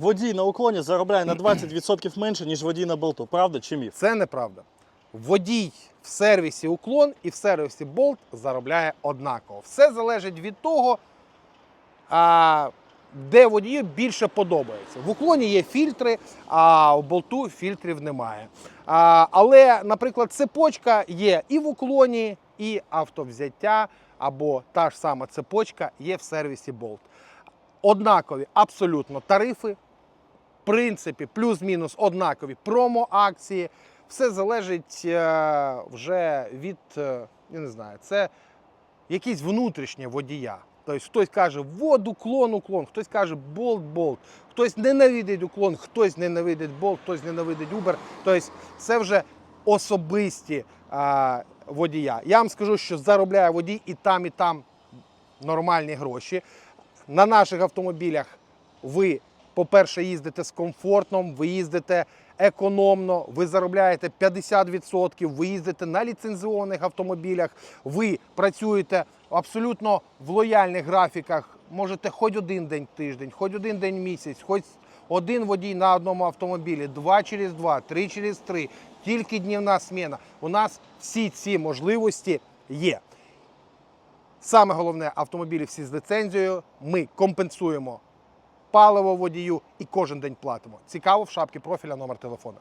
водій на уклоні заробляє на 20% менше, ніж водій на болту. Правда чи міф? Це неправда. Водій в сервісі уклон і в сервісі болт заробляє однаково. Все залежить від того, а, де водію більше подобається. В уклоні є фільтри, а в болту фільтрів немає. А, але, наприклад, цепочка є і в уклоні, і автовзяття, або та ж сама цепочка є в сервісі болт. Однакові абсолютно тарифи, принципі, плюс-мінус однакові промо-акції. Все залежить е, вже від, е, я не знаю, це якісь внутрішнє водія. Тобто хтось каже вод, уклон, уклон, хтось каже болт, болт, хтось ненавидить уклон, хтось ненавидить болт, хтось ненавидить Uber. Тобто це вже особисті е, водія. Я вам скажу, що заробляє водій і там, і там нормальні гроші. На наших автомобілях ви, по-перше, їздите з комфортом, ви їздите економно, ви заробляєте 50%, ви їздите на ліцензіонних автомобілях, ви працюєте абсолютно в лояльних графіках. Можете хоч один день тиждень, хоч один день місяць, хоч один водій на одному автомобілі, два через два, три через три, тільки днівна сміна. У нас всі ці можливості є. Саме головне автомобілі всі з ліцензією. Ми компенсуємо паливо водію і кожен день платимо. Цікаво в шапці профіля номер телефона.